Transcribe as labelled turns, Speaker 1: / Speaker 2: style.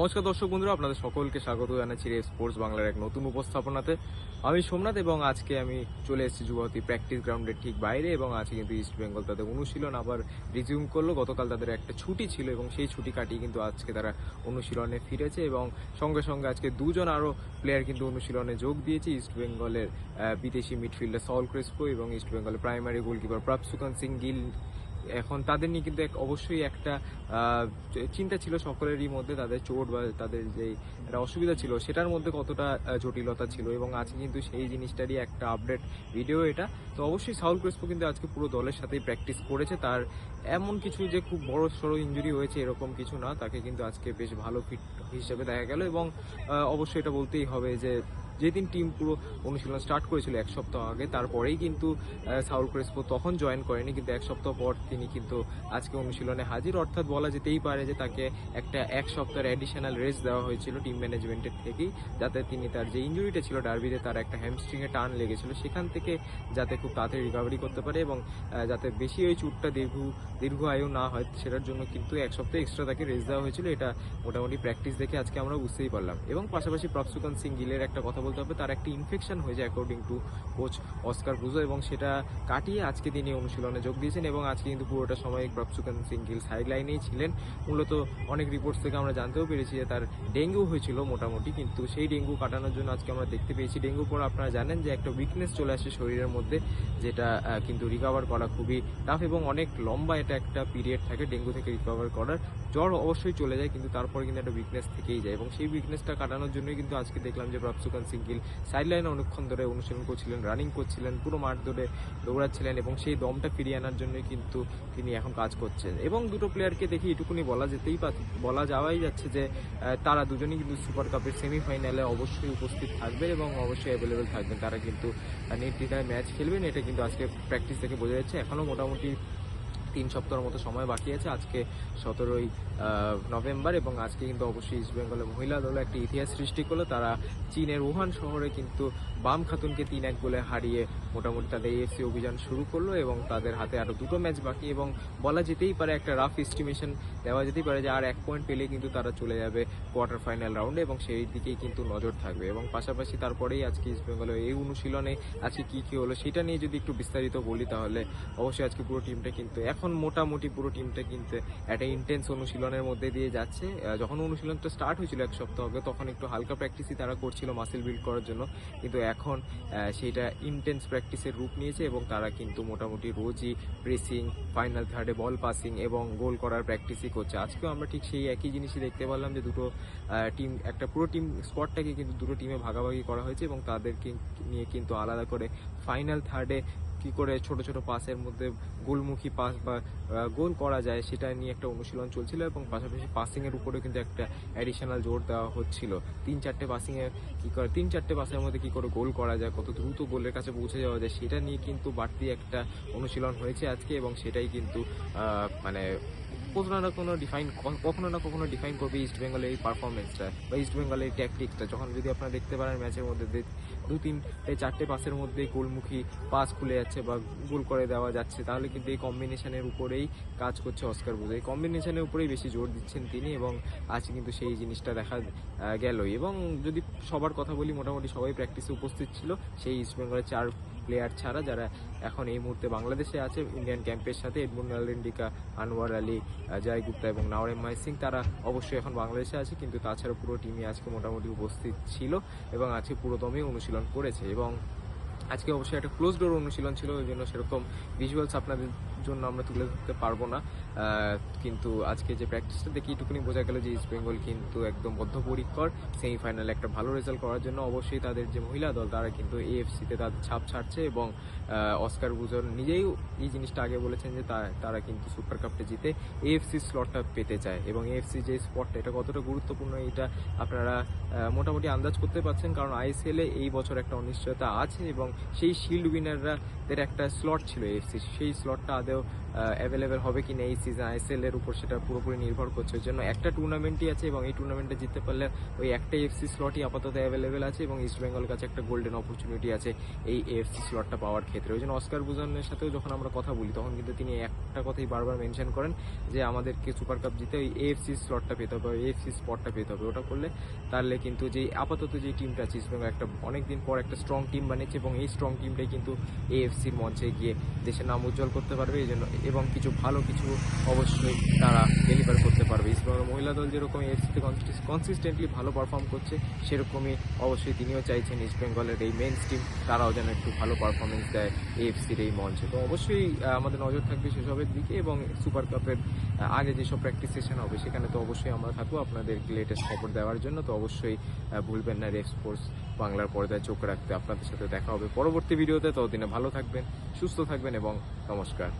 Speaker 1: নমস্কার দর্শক বন্ধুরা, আপনাদের সকলকে স্বাগত জানাচ্ছি রে স্পোর্টস বাংলার এক নতুন উপস্থাপনাতে। আমি সোমনাথ এবং আজকে আমি চলে এসেছি যুবতী প্র্যাকটিস গ্রাউন্ডের ঠিক বাইরে এবং আজকে কিন্তু ইস্ট বেঙ্গল তাদের অনুশীলন আবার রিজিউম করল। গতকাল তাদের একটা ছুটি ছিল এবং সেই ছুটি কাটিয়ে কিন্তু আজকে তারা অনুশীলনে ফিরেছে এবং সঙ্গে সঙ্গে আজকে দুজন আরও প্লেয়ার কিন্তু অনুশীলনে যোগ দিয়েছে। ইস্ট বেঙ্গলের বিদেশি মিডফিল্ডার সল ক্রিস্পো এবং ইস্ট বেঙ্গলের প্রাইমারি গোলকিপার প্রাপসুকান সিং গিল এখন তাদের নিয়ে কিন্তু অবশ্যই একটা চিন্তা ছিল সকলেরই মধ্যে, তাদের চোট বা তাদের যে একটা অসুবিধা ছিল সেটার মধ্যে কতটা জটিলতা ছিল এবং আজকে কিন্তু সেই জিনিসটারই একটা আপডেট ভিডিও এটা। তো অবশ্যই সাউল ক্রিস্পো কিন্তু আজকে পুরো দলের সাথেই প্র্যাকটিস করেছে। তার এমন কিছু যে খুব বড় সড়ো ইঞ্জুরি হয়েছে এরকম কিছু না, তাকে কিন্তু আজকে বেশ ভালো ফিট হিসেবে দেখা গেল এবং অবশ্যই এটা বলতেই হবে যে যেদিন টিম পুরো অনুশীলন স্টার্ট করেছিল এক সপ্তাহ আগে, তারপরেই কিন্তু সাউল ক্রেসপো তখন জয়েন করেনি, কিন্তু এক সপ্তাহ পর তিনি কিন্তু আজকে অনুশীলনে হাজির। অর্থাৎ বলা যেতেই পারে যে তাকে একটা এক সপ্তাহের অ্যাডিশনাল রেস্ট দেওয়া হয়েছিল টিম ম্যানেজমেন্টের থেকেই, যাতে তিনি তার যে ইঞ্জুরিটা ছিল ডার্বিতে তার একটা হ্যামস্ট্রিংয়ে টান লেগেছিল। সেখান থেকে যাতে খুব তাড়াতাড়ি রিকভারি করতে পারে এবং যাতে বেশি ওই চুটটা দীর্ঘ দীর্ঘ আয়ু না হয়, সেটার জন্য কিন্তু এক সপ্তাহ এক্সট্রা তাকে রেস্ট দেওয়া হয়েছিল। এটা মোটামুটি প্র্যাকটিস দেখে আজকে আমরা বুঝতেই পারলাম। এবং পাশাপাশি প্রফসুকান সিং গিলের একটা কথা বলতে হবে, তার একটা ইনফেকশন হয়েছে অ্যাকর্ডিং টু কোচ অস্কার বুজো এবং সেটা কাটিয়ে আজকে তিনি অনুশীলনে যোগ দিয়েছেন এবং আজকে কিন্তু পুরোটা সময় প্রফসুকান সিং গিল সাইড লাইনেই ছিলেন। মূলত অনেক রিপোর্টস থেকে আমরা জানতেও পেরেছি যে তার ডেঙ্গু হয়েছিল মোটামুটি, কিন্তু সেই ডেঙ্গু কাটানোর জন্য আজকে আমরা দেখতে পেয়েছি। ডেঙ্গু পর আপনারা জানেন যে একটা উইকনেস চলে আসে শরীরের মধ্যে, যেটা কিন্তু রিকভার করা খুবই টাফ এবং অনেক লম্বা এটা একটা পিরিয়ড থাকে ডেঙ্গু থেকে রিকভার করার। জ্বর অবশ্যই চলে যায়, কিন্তু তারপরে কিন্তু একটা উইকনেস থেকেই যায় এবং সেই উইকনেসটা কাটানোর জন্যই কিন্তু আজকে দেখলাম যে প্রফসুকান সিঙ্গিল সাইড লাইনে অনেকক্ষণ ধরে অনুশীলন করছিলেন রানিং করছিলেন, পুরো মাঠ ধরে দৌড়াচ্ছিলেন এবং সেই দমটা ফিরিয়ে আনার জন্যই কিন্তু তিনি এখন কাজ করছেন। এবং দুটো প্লেয়ারকে দেখে এটুকুনি বলা যেতেই বলা যাওয়াই যাচ্ছে যে তারা দুজনই কিন্তু সুপার কাপের সেমিফাইনালে অবশ্যই উপস্থিত থাকবেন এবং অবশ্যই অ্যাভেলেবেল থাকবেন। তারা কিন্তু নির্দ্বিধায় ম্যাচ খেলবেন। এটা কিন্তু আজকে প্র্যাকটিস থেকে বোঝা যাচ্ছে। এখনও মোটামুটি তিন সপ্তাহের মতো সময় বাকি আছে। আজকে সতেরোই নভেম্বর এবং আজকে কিন্তু অবশ্যই ইস্ট বেঙ্গলের মহিলা দল একটি ইতিহাস সৃষ্টি করল। তারা চীনের উহান শহরে কিন্তু বাম খাতুনকে তিন এক গোলে হারিয়ে মোটামুটি তাদের এএফসি অভিযান শুরু করল এবং তাদের হাতে আরও দুটো ম্যাচ বাকি এবং বলা যেতেই পারে একটা রাফ এস্টিমেশন দেওয়া যেতেই পারে যে আর এক পয়েন্ট পেলে কিন্তু তারা চলে যাবে কোয়ার্টার ফাইনাল রাউন্ডে এবং সেই দিকেই কিন্তু নজর থাকবে এবং পাশাপাশি তারপরেই আজকে ইস্ট বেঙ্গলের এই অনুশীলনে আজকে কী কী হলো সেটা নিয়ে যদি একটু বিস্তারিত বলি তাহলে অবশ্যই আজকে পুরো টিমটা কিন্তু এখন মোটামুটি পুরো টিমটা কিন্তু একটা ইন্টেন্স অনুশীলনের মধ্যে দিয়ে যাচ্ছে। যখন অনুশীলনটা স্টার্ট হয়েছিল এক সপ্তাহ আগে, তখন একটু হালকা প্র্যাকটিসই তারা করছিল মাসেল বিল্ড করার জন্য। কিন্তু এখন সেইটা ইন্টেন্স প্র্যাকটিসের রূপ নিয়েছে এবং তারা কিন্তু মোটামুটি রোজই প্রেসিং ফাইনাল থার্ডে বল পাসিং এবং গোল করার প্র্যাকটিসই করছে। আজকেও আমরা ঠিক সেই একই জিনিসই দেখতে পারলাম যে দুটো টিম একটা পুরো টিম স্কোয়াডটাকে কিন্তু দুটো টিমে ভাগাভাগি করা হয়েছে এবং তাদেরকে নিয়ে কিন্তু আলাদা করে ফাইনাল থার্ডে কি করে ছোট ছোট পাসের মধ্যে গোলমুখী পাস বা গোল করা যায় সেটা নিয়ে একটা অনুশীলন চলছিল এবং পাশাপাশি পাসিংয়ের উপরেও কিন্তু একটা অ্যাডিশনাল জোর দেওয়া হচ্ছিল। তিন চারটে পাসিংয়ে কি করে, তিন চারটে পাসের মধ্যে কী করে গোল করা যায়, কত দ্রুত গোলের কাছে পৌঁছে যাওয়া যায়, সেটা নিয়ে কিন্তু বাড়তি একটা অনুশীলন হয়েছে আজকে এবং সেটাই কিন্তু মানে কোনো না কোনো ডিফাইন কখনো না কখনো ডিফাইন করবে ইস্ট বেঙ্গলের এই পারফরমেন্সটা বা ইস্ট বেঙ্গলের ট্যাকটিক্সটা যখন যদি আপনারা দেখতে পারেন ম্যাচের মধ্যে দু তিনটে চারটে পাসের মধ্যে গোলমুখী পাস খুলে যাচ্ছে বা গোল করে দেওয়া যাচ্ছে, তাহলে কিন্তু এই কম্বিনেশনের উপরেই কাজ করছে অস্কার বুঝে এই কম্বিনেশনের উপরেই বেশি জোর দিচ্ছেন তিনি এবং আজ কিন্তু সেই জিনিসটা দেখা গেলই। এবং যদি সবার কথা বলি, মোটামুটি সবাই প্র্যাকটিসে উপস্থিত ছিল, সেই ইস্ট বেঙ্গলের চার প্লেয়ার ছাড়া যারা এখন এই মুহূর্তে বাংলাদেশে আছে ইন্ডিয়ান ক্যাম্পের সাথে এডমুন আলিন্ডিকা আনোয়ার আলী জয় গুপ্তা এবং নাওরেম এম সিং তারা অবশ্যই এখন বাংলাদেশে আছে, কিন্তু তাছাড়া পুরো টিমই আজকে মোটামুটি উপস্থিত ছিল এবং আজকে পুরোদমে অনুশীলন করেছে এবং আজকে অবশ্যই একটা ক্লোজ ডোর অনুশীলন ছিল, ওই জন্য সেরকম ভিজুয়ালস আপনাদের জন্য আমরা তুলে ধরতে পারব না। কিন্তু আজকে যে প্র্যাকটিসটা দেখি, এটুকুনি বোঝা গেল যে ইস্ট বেঙ্গল কিন্তু একদম বদ্ধপরিকর। সেমিফাইনালে একটা ভালো রেজাল্ট করার জন্য অবশ্যই তাদের যে মহিলা দল, তারা কিন্তু এএফসিতে তাদের ছাপ ছাড়ছে এবং অস্কার বুজন নিজেই এই জিনিসটা আগে বলেছেন যে তারা কিন্তু সুপার কাপটা জিতে এএফসি স্লটটা পেতে চায় এবং এএফসি যে স্পটটা এটা কতটা গুরুত্বপূর্ণ এটা আপনারা মোটামুটি আন্দাজ করতে পারছেন। কারণ আইএসএলে এই বছর একটা অনিশ্চয়তা আছে এবং সেই শিল্ড উইনাররা একটা স্লট ছিল এএফসি সেই স্লটটা আদেও video অ্যাভেলেবেল হবে কি না এই সিজন আইএসএল এর উপর সেটা পুরোপুরি নির্ভর করছে। ওই জন্য একটা টুর্নামেন্টই আছে এবং এই টুর্নামেন্টে জিততে পারলে ওই একটাই এফসি স্লটই আপাতত অ্যাভেলেবেল আছে এবং ইস্ট বেঙ্গল কাছে একটা গোল্ডেন অপরচুনিটি আছে এই এফসি স্লটটা পাওয়ার ক্ষেত্রে। ওই জন্য অস্কার বুজনের সাথেও যখন আমরা কথা বলি, তখন কিন্তু তিনি একটা কথাই বারবার মেনশন করেন যে আমাদেরকে সুপার কাপ জিতে ওই এএফসি স্লটটা পেতে হবে এএফসি স্পটটা পেতে হবে। ওটা করলে তাহলে কিন্তু যে আপাতত যে টিমটা আছে ইস্ট বেঙ্গল একটা অনেকদিন পর একটা স্ট্রং টিম বানিয়েছে এবং এই স্ট্রং টিমটাই কিন্তু এএফসির মঞ্চে গিয়ে দেশের নাম উজ্জ্বল করতে পারবে। এই জন্য এবং কিছু ভালো কিছু অবশ্যই তারা ডেলিভার করতে পারবে। ইস্ট মহিলা দল যেরকম এফসিতে কনসিস্টেন্টলি ভালো পারফর্ম করছে, সেরকমই অবশ্যই তিনিও চাইছেন ইস্ট বেঙ্গলের এই মেন টিম তারাও যেন একটু ভালো পারফরমেন্স দেয় এএফসির এই মঞ্চে। তো অবশ্যই আমাদের নজর থাকবে সেসবের দিকে এবং সুপার কাপের আগে যেসব প্র্যাকটিস সেশন হবে সেখানে তো অবশ্যই আমরা থাকব আপনাদের লেটেস্ট খবর দেওয়ার জন্য। তো অবশ্যই ভুলবেন না রেফ স্পোর্টস বাংলার পর্দায় চোখ রাখতে। আপনাদের সাথে দেখা হবে পরবর্তী ভিডিওতে ততদিনে ভালো থাকবেন, সুস্থ থাকবেন এবং নমস্কার।